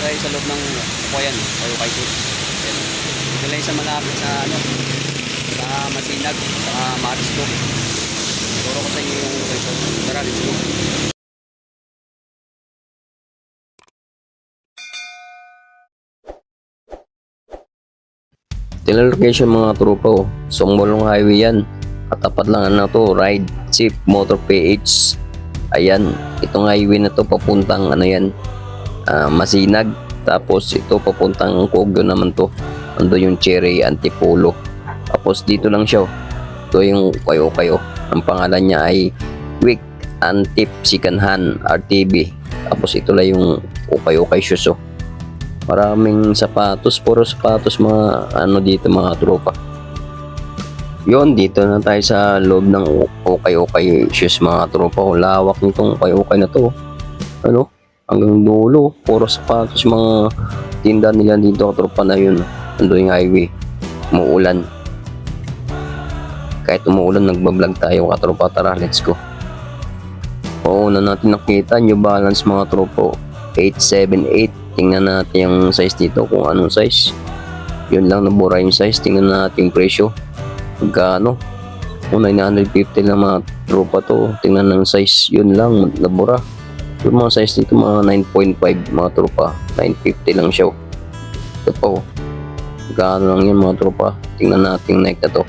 tayo sa loob ng Kuyan, o Ukay Tour. Ayan. Dito lang sa malapit sa ano, sa Masinag, sa Marisco. Turo ko sa inyo yung resort. Tara, let's go. Tingnan location mga tropa oh. Songbolong Highway yan. Katapat lang ano to, Ride Chip Motor PH. Ayan, itong highway na to papuntang ano yan, ah, Masinag. Tapos ito papuntang Kogyo naman to. Ando yung Cherry Antipolo. Tapos dito lang siya. oh. Ito yung kayo-kayo. Ang pangalan niya ay Quick Antip Sikanhan RTB. Tapos ito lang yung ukay-ukay shoes oh. Maraming sapatos, puro sapatos mga ano dito mga tropa. Yon dito na tayo sa loob ng okay-okay shoes mga tropa. ko. Lawak nitong okay-okay na to. Ano? Hanggang dulo, puro sapatos mga tinda nila dito tropa na yun. Ando yung highway. Umuulan. Kahit umuulan, nagbablog tayo katropa. Tara, let's go. Oo, na natin nakita New Balance mga tropo. 878. Tingnan natin yung size dito kung anong size. Yun lang, nabura yung size. Tingnan natin yung presyo. Magkano? O 950 lang mga tropa to. Tingnan ng size. Yun lang, nabura. Yung mga size dito, mga 9.5 mga tropa. 950 lang siya. oh. Ito po. Magkano lang yan mga tropa. Tingnan natin yung Nike na to.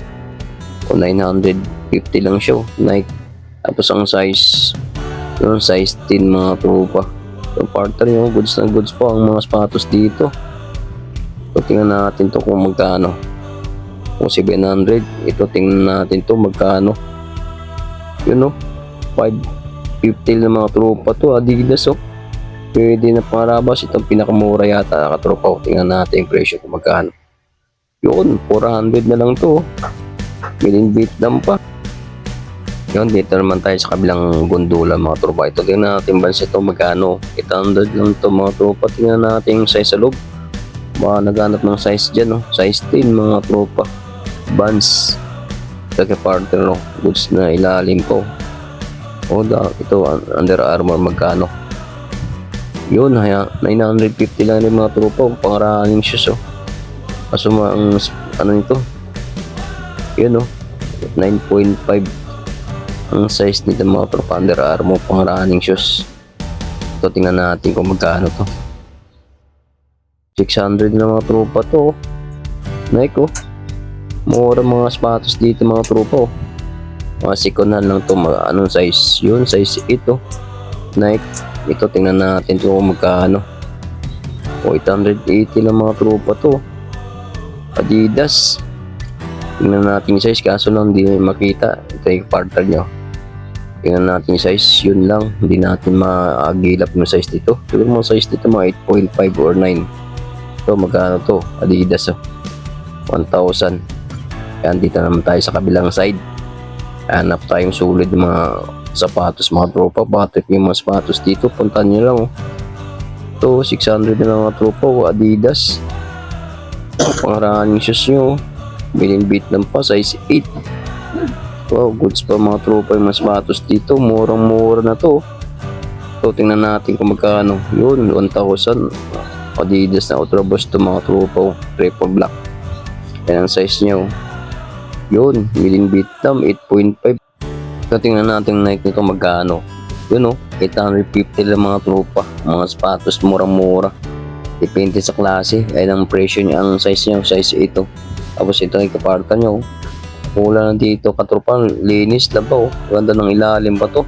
O 950 lang siya. oh. Nike. Tapos ang size, yung size 10 mga tropa. So, partner nyo, goods na goods po ang mga sapatos dito. So, tingnan natin to kung magkano. Kung 700, ito tingnan natin to magkano. Yun no, 550 na mga tropa to, Adidas oh. Pwede na pangarabas, itong pinakamura yata katropa ko. Tingnan natin yung presyo kung magkano. Yun, 400 na lang to. oh. Million Vietnam pa. Yun, dito naman tayo sa kabilang gondola mga tropa. Ito tingnan natin bansa ito magkano. 800 lang to mga tropa. Tingnan natin yung size sa loob. Baka naghanap ng size dyan, no? Size 10 mga tropa. Ito kay partner, no? Goods na ilalim ko. O, da, ito, un- Under Armour magkano. Yun, haya, 950 lang yung mga tropa. Pangaraning shoes, oh. Kaso ma- ang, ano nito? Yun, oh. 9.5 ang size nito mga tropa Under Armour pang running shoes ito tingnan natin kung magkano to 600 na mga tropa to oh. Nike oh mura mga sapatos dito mga tropa oh. Mga sikonan lang to mga anong size yun? Size 8 oh. Nike. Ito tingnan natin kung magkano. oh, 880 lang mga tropa to. Adidas. Tingnan natin yung size kaso lang hindi makita. Ito yung partner nyo. Tingnan natin yung size yun lang. Hindi natin maagilap yung size dito siguro mga size dito mga 8.5 or 9 ito magkano to? Adidas oh. 1,000 yan dito naman tayo sa kabilang side hanap tayong ng mga sapatos mga tropa bakit yung mga sapatos dito puntan nyo lang oh. ito 600 na lang mga tropa oh, adidas pang running shoes nyo Biling beat ng pa, size 8. Wow, goods pa mga tropa yung mas sapatos dito. Murang-mura na to. So, tingnan natin kung magkano. Yun, 1,000. Adidas na Ultra Boost to mga tropa. oh. Triple black. Yan ang size niya. Yun, biling beat ng 8.5. So, tingnan natin Nike nito magkano. Yun oh, 850 lang mga tropa. Mga sapatos, murang-mura. Depende sa klase. Ay ang presyo niya, ang size niya, size 8 oh. Tapos ito yung kaparta niya oh. Pula na dito katropan, linis lang pa oh. Ganda ng ilalim pa to.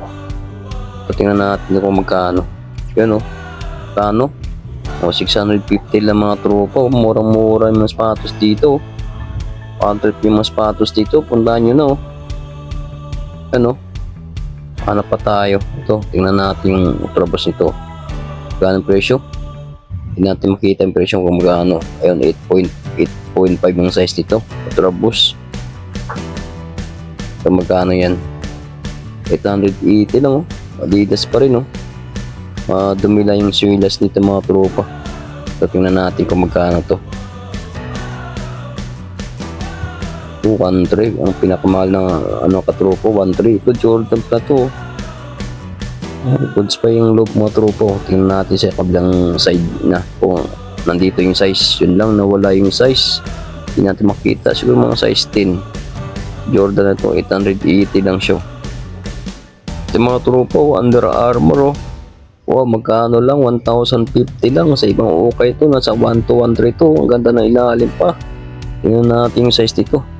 Patingnan natin kung magkano. Yun oh. Kano? O 650 lang mga tropa oh. Murang-mura yung mga sapatos dito oh. 100 yung mga dito. Puntahan nyo na oh. Ano? Hanap pa tayo. Ito, tingnan natin yung trabas nito. Gano'ng presyo? Hindi natin makita yung presyo kung magkano. Ayun, 8.8.5 yung size nito. Trabos. So magkano yan? 880 lang oh. Adidas pa rin oh. Uh, dumila yung siwilas nito mga tropa. So tingnan natin kung magkano to. 213 ang pinakamahal na ano katropa 13 ito Jordan pa to Goods pa yung loob mga tropo. Tingnan natin sa kabilang side na kung nandito yung size. Yun lang, nawala yung size. Hindi natin makita. Siguro mga size 10. Jordan na to, 880 lang siya. Ito mga tropo, Under Armour oh. Wow, magkano lang? 1,050 lang. Sa ibang ukay ito, nasa 1 to 1 to. Ang ganda na ilalim pa. Tingnan natin yung size nito.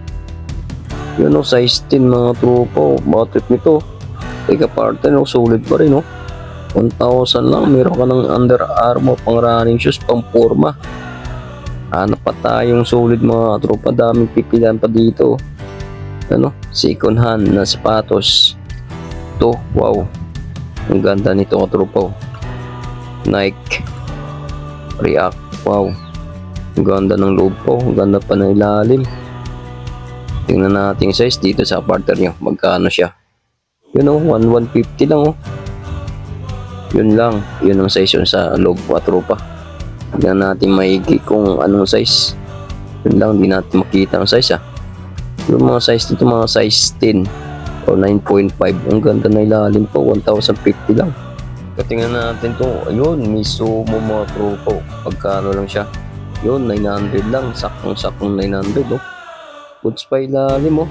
Yun o, size 10 mga tropo. Bakit nito? Teka partner, no, sulit pa rin, no? 1,000 lang, meron ka ng Under Armour pang running shoes, pang forma. Hanap pa tayong solid mga tropa, daming pipilan pa dito. Ano, second hand na sapatos. To, wow. Ang ganda nito mga tropa. oh. Nike. React, wow. Ang ganda ng loob po, ang ganda pa ng ilalim. Tingnan natin size dito sa partner nyo, magkano siya. Yun o, 1150 lang oh. Yun lang, yun ang size yun sa loob 4 pa. Tignan natin maigi kung anong size. Yun lang, di natin makita ang size ah. Yung mga size dito, mga size 10 o 9.5. Ang ganda na ilalim po, 1,050 lang. Katingnan natin to, ayun, Misumo mga tropo. Pagkano lang siya? Yun, 900 lang, sakong-sakong 900 oh. Goods pa ilalim oh.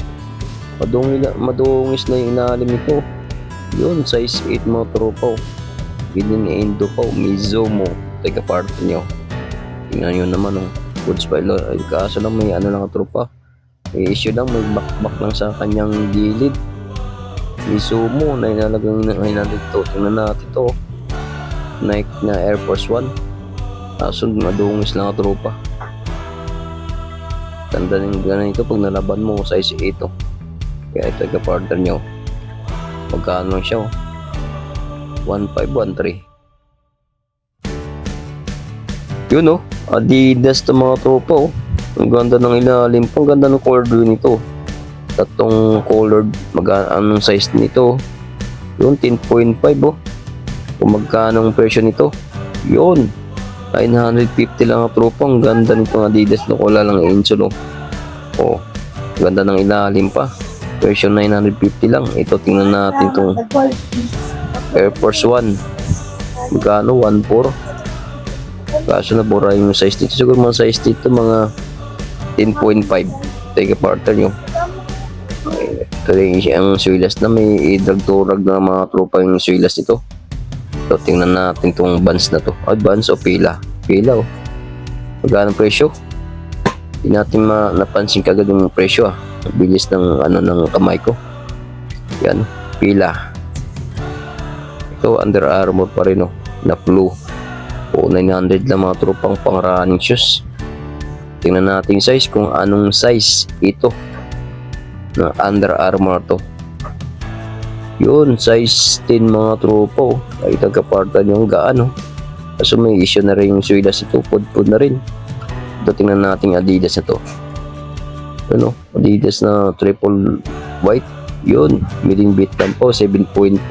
Madungi, madungis na yung ilalim nito. Yun, size 8 mga tropa. Bilin Indo pa, Mizumo. Teka part nyo. Tingnan nyo naman oh. Goods pa ilalim. Kaso lang may ano lang ang tropa. May issue lang, may back-back lang sa kanyang gilid. Mizumo na inalagang ay natin to. Tingnan natin to. Nike na Air Force One. Kaso madungis lang ang tropa. Tanda ng ganito pag nalaban mo size 8 oh. Kaya ito yung partner nyo. Magkano siya oh. 1513. Yun oh. Adidas to mga tropa oh. Ang ganda ng ilalim. Ang ganda ng color nito. Tatong colored. Mag anong size nito. Yun 10.5 oh. Kung magkano ang presyo nito. Yun. 950 lang ang tropa. Ang ganda nitong Adidas na wala lang insole oh. Oh. Ganda ng ilalim pa. Version 950 lang. Ito tingnan natin itong Air Force One. Magkano? 1.4. Kaso na bura yung size dito. Siguro mga size dito mga 10.5. Take partner nyo. Ito rin ang suilas na may idrag-turag na mga tropa yung suilas nito. So tingnan natin itong bands na to. Ay, bands o pila? Pila oh. Magkano presyo? Hindi natin ma napansin kagad yung presyo ah. Bilis ng ano ng kamay ko. Yan, pila. Ito Under Armour pa rin oh, na blue. O 900 lang mga tropang pang running shoes. Tingnan natin size kung anong size ito na Under Armour to. Yun, size 10 mga tropo. Ay tagapartan yung gaano. Kaso may issue na rin yung suilas ito. Pud-pud na rin. Ito tingnan natin Adidas na to. Ano? Adidas na triple white. Yun. Midding bit lang po. 7.5.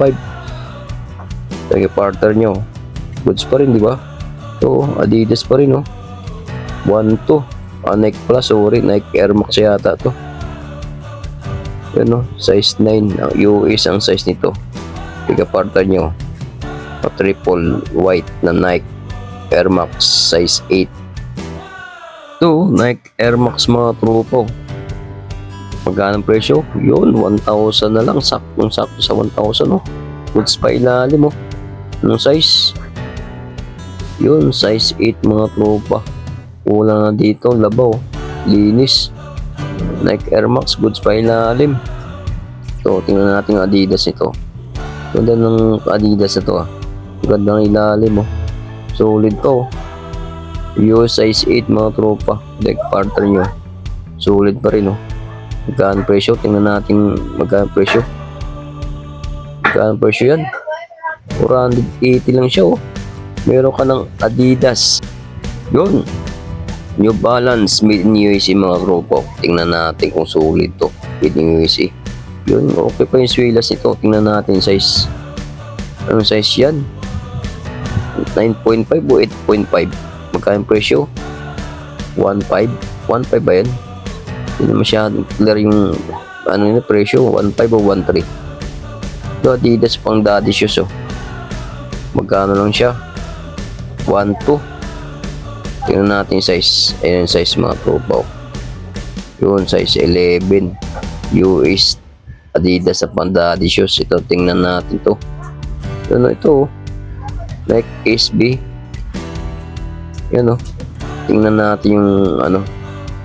Taga partner nyo. Goods pa rin, di ba? Ito, Adidas pa rin, oh. 1 to. Ah, Nike Plus, sorry. Nike Air Max yata to. Yan, no? Size 9. Ang US ang size nito. Taga partner nyo. A triple white na Nike Air Max size 8. Ito, Nike Air Max mga trupo. Magkano ang presyo? Yun, 1,000 na lang. Saktong-sakto sa 1,000, no? Goods pa ilalim, oh. Anong size? Yun, size 8 mga tropa. Kulang na dito, labaw. Linis. Nike Air Max, goods pa ilalim. Ito, tingnan natin ang Adidas nito. Ganda ng Adidas na to, ah. Ganda ng ilalim, oh. Solid to, oh. US size 8 mga tropa. Deck partner nyo. Solid pa rin oh. Magkano presyo? Tingnan natin magkano presyo. Magkano presyo yan? 480 lang siya oh. Meron ka ng Adidas. Yun. New Balance made in USA mga tropa. Tingnan natin kung solid to. Made in USA. Yun, okay pa yung swilas nito. Tingnan natin size. Anong size yan? 9.5 o 8.5? Magkano yung presyo? 1.5? 1.5 ba yan? Hindi na masyadong clear yung ano yun, presyo. 1.5 o 1.3? Ito Adidas pang daddy shoes oh. Magkano lang siya? 1, 2. Tingnan natin size. Ayan yung size mga tropa. oh. Yun, size 11. US Adidas sa Pandadi shoes. Ito, tingnan natin to. Ano ito? oh. Like SB. Yan o. Tingnan natin yung ano,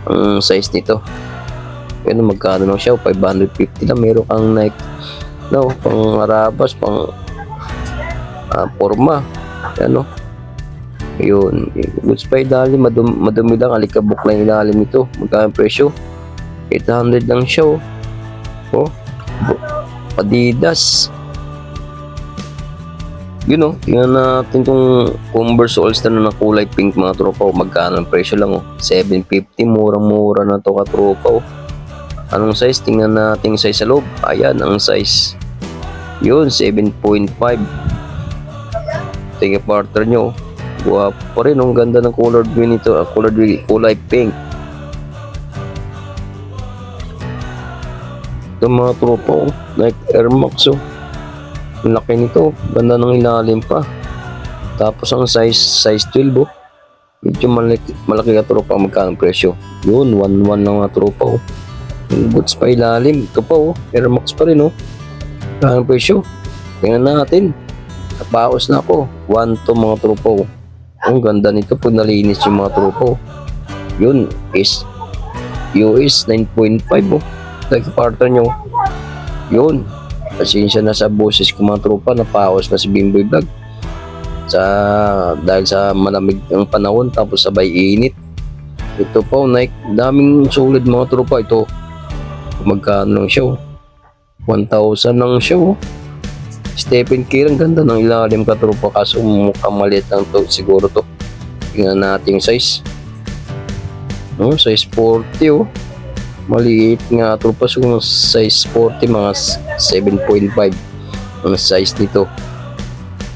ang size nito. Yan magkano lang siya? 550 lang. Meron kang Nike. No, pang arabas, pang ah, forma. Yan o. Yun. Goods pa ilalim. Madum madumi lang. Alikabok lang ilalim ito. Magkano presyo? 800 lang siya oh. Oh. Adidas. Yun oh. Tingnan natin tong Converse All-Star na kulay pink mga tropa oh. Magkano ang presyo lang oh. 750. Murang-mura na to katropa oh. Anong size? Tingnan natin size sa loob. Ayan ang size. Yun, 7.5. Tingnan partner nyo. Guwapo pa rin. Ang ganda ng colored green ito. Ah, colored green, kulay pink. Ito mga tropa oh. Like Air Max oh. Laki nito. Ganda ng ilalim pa. Tapos ang size, size 12 oh. Medyo malaki, malaki ka tropa. Magkano presyo? Yun, 1-1 lang mga tropa oh. Boots pa ilalim. Ito pa oh. Air Max pa rin oh. Magkano presyo? Tingnan natin. Napaos na ako. 1 to mga tropa oh. Ang ganda nito pag nalinis yung mga tropa oh. Yun is US 9.5 oh. Like partner nyo. Yun. Pasensya na sa boses ko mga tropa. Napaos na si Bimboy Vlog. Sa, dahil sa malamig ang panahon tapos sabay init. Ito po, Nike. Daming solid mga tropa. Ito. Magkano siya oh. 1,000 lang siya oh. Stephen Curry, ang ganda ng ilalim ka tropa kaso mukhang maliit lang to siguro to. Tingnan natin yung size. No, size 40 oh. Maliit nga tropa so size 40 mga 7.5 ang size nito.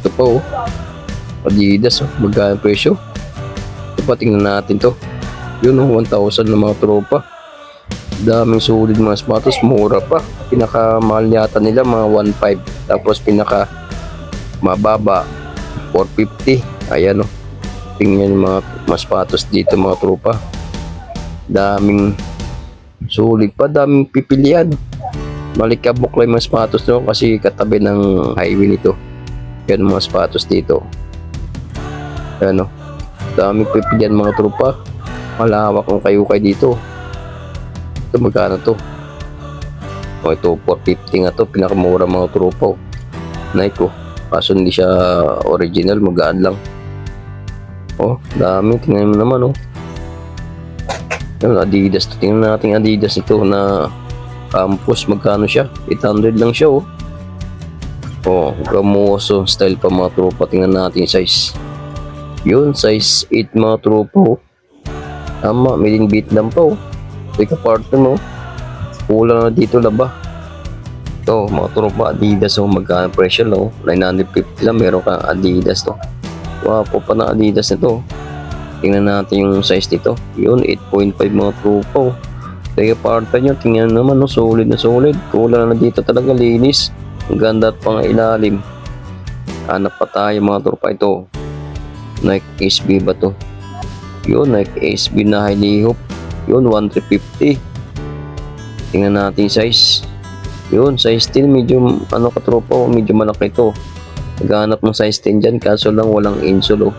Ito pa oh. Adidas oh. Magkano presyo? Ito pa tingnan natin to. Yun oh, 1,000 na mga tropa. Daming sulit mga sapatos, mura pa. Pinakamahal yata nila mga 1.5. Tapos pinaka mababa 450. Ayan oh. Tingnan yung mga, sapatos dito mga tropa. Daming sulit pa, daming pipilian. Malikabok lang mga sapatos nyo kasi katabi ng highway nito. Yan mga sapatos dito. Ayan oh. Daming pipilian mga tropa. Malawak ang kayo kay dito. Ito magkano to? O ito 450 nga to. Pinakamura mga tropa. Nike oh. Kaso hindi siya original. Magaan lang. Oh, dami. Tingnan mo naman oh. Yung Adidas. Tingnan natin Adidas ito na campus. Magkano siya? 800 lang siya oh. Oh, gamoso style pa mga tropa. Tingnan natin size. Yun, size 8 mga tropa oh. Tama, made in Vietnam pa oh. Ito partner mo. Kulang na dito laba. Ito, mga tropa Adidas oh. Magkano presyo oh. 950 lang. Meron kang Adidas to. Wapo pa na Adidas nito. Tingnan natin yung size nito. Yun, 8.5 mga tropa. Teka partner nyo, tingnan naman no, solid na solid. Kulang na dito talaga linis. Ang ganda at pang ilalim. Hanap pa tayo mga tropa ito. Nike SB ba to? Yun, Nike SB na high lihop. Yun, 1350. Tingnan natin size. Yun, size 10. Medyo, ano katropa, oh, medyo malaki ito. Naghanap ng size 10 dyan, kaso lang walang insole. Oh.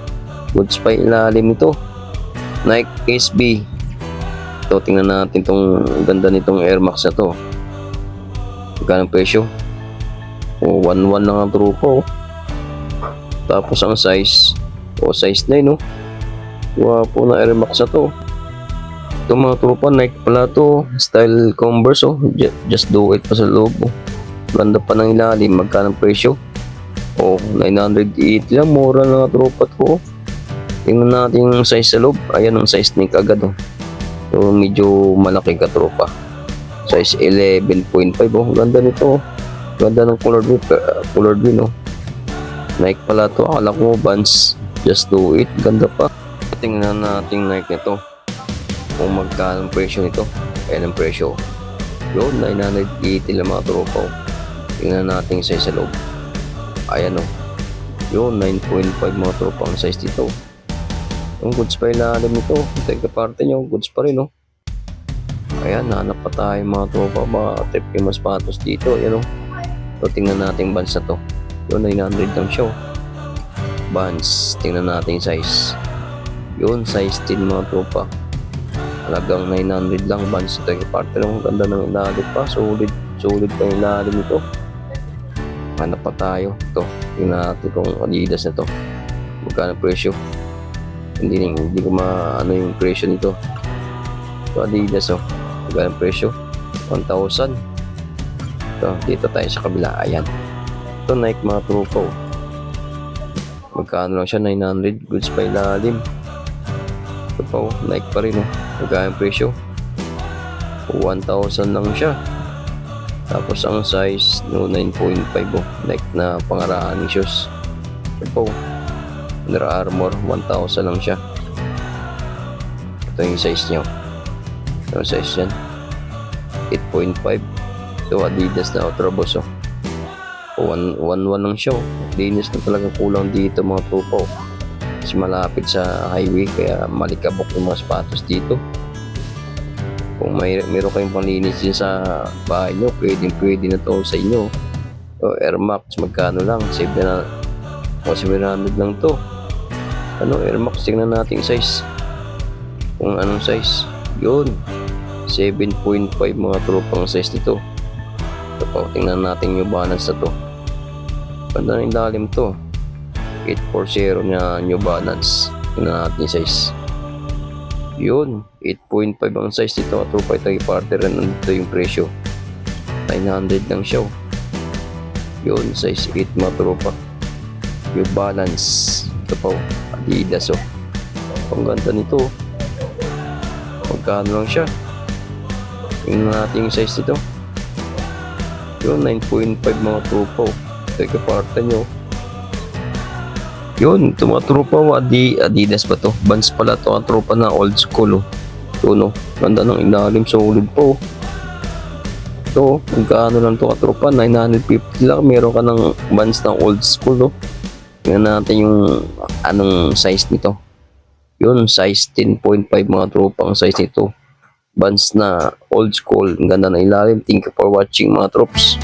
Goods pa yung ilalim ito. Nike SB. Ito, tingnan natin tong ganda nitong Air Max na to. Magkano presyo? O, 1-1 lang ang trupo. oh. Tapos ang size, o size 9, no? Wapo na Air Max na to. Ito mga tropa, Nike pala to. Style Converse, oh. Ju- Just do it pa sa loob, oh. Ganda pa ng ilalim. Magkano presyo? Oh, 980 lang. Mura na tropa to. oh. Tingnan natin yung size sa loob. Ayan ang size ni agad, oh. So, medyo malaki ka tropa. Size 11.5, oh. Ganda nito, oh. Ganda ng color green, uh, color green, oh. Nike pala to. Akala ko Vans. Just do it. Ganda pa. Tingnan natin Nike nito. Kung magkano ang presyo nito. Ayan ang presyo. Yun, 980 lang mga tropa. oh. Tingnan natin size sa loob. Ayan oh. Yun, 9.5 mga tropa ang size dito. Yung goods pa ilalim nito. Teka parte nyo, goods pa rin, no? Ayan, hanap pa tayo mga tropa. Mga trip yung mas patos dito. Ayan, no? So, tingnan natin na to. Yun, 900 lang siya, oh. Bands. Tingnan natin size. Yun, size 10 mga tropa. Halagang 900 lang bands. Teka parte lang. Ang ganda ng ilalim pa. Solid. Solid pa yung ilalim nito. Hanap pa tayo. Ito. Tingnan natin kung Adidas na to. Magkano presyo. Hindi, hindi ko maano yung presyo nito. Ito Adidas oh. Magkano presyo? 1,000. Ito, dito tayo sa kabila. Ayan. Ito Nike mga truko. Magkano lang siya? 900. Goods pa ilalim. Ito pa oh. Nike pa rin oh. Magkano presyo? 1,000 lang siya. Tapos ang size no 9.5 oh. Nike na pangaraan shoes. Ito. Under Armour 1,000 lang siya. Ito yung size niya. Ito yung size yan. 8.5. Ito Adidas na Ultra Boss oh. 1 1 lang siya oh. Linis na talaga kulang dito mga tropa oh. Kasi malapit sa highway kaya malikabok yung mga sapatos dito. Kung may meron kayong panlinis din sa bahay nyo, pwede pwede na to sa inyo. O Air Max, magkano lang? 7 na, o 700 lang to. Ano, Air Max, tingnan natin size. Kung anong size. Yun. 7.5 mga tropang size nito. Ito pa, tingnan natin yung balance na to. Ganda ng ilalim to. 840 na New Balance. Natin yung size. Yun, 8.5 ang size nito. Ito yung partner and nandito yung presyo. 900 lang siya. oh. Yun, size 8 mga trupa. Yung balance. Ito pa, oh, Adidas oh. Ang ganda nito. oh. Magkano lang siya. Tingnan natin yung size nito. Yun, 9.5 mga trupa. oh. Teka, parte nyo. Yun, ito mga tropa, oh, Adi, Adidas pa to. Vans pala to, ang tropa na old school. Oh. Ito, no. Ganda ng ilalim, solid po. Ito, magkano lang to katropa, 950 lang. Meron ka ng Vans na old school, no. Tingnan natin yung anong size nito. Yun, size 10.5 mga tropa ang size nito. Vans na old school. Ang ganda ng ilalim. Thank you for watching mga troops.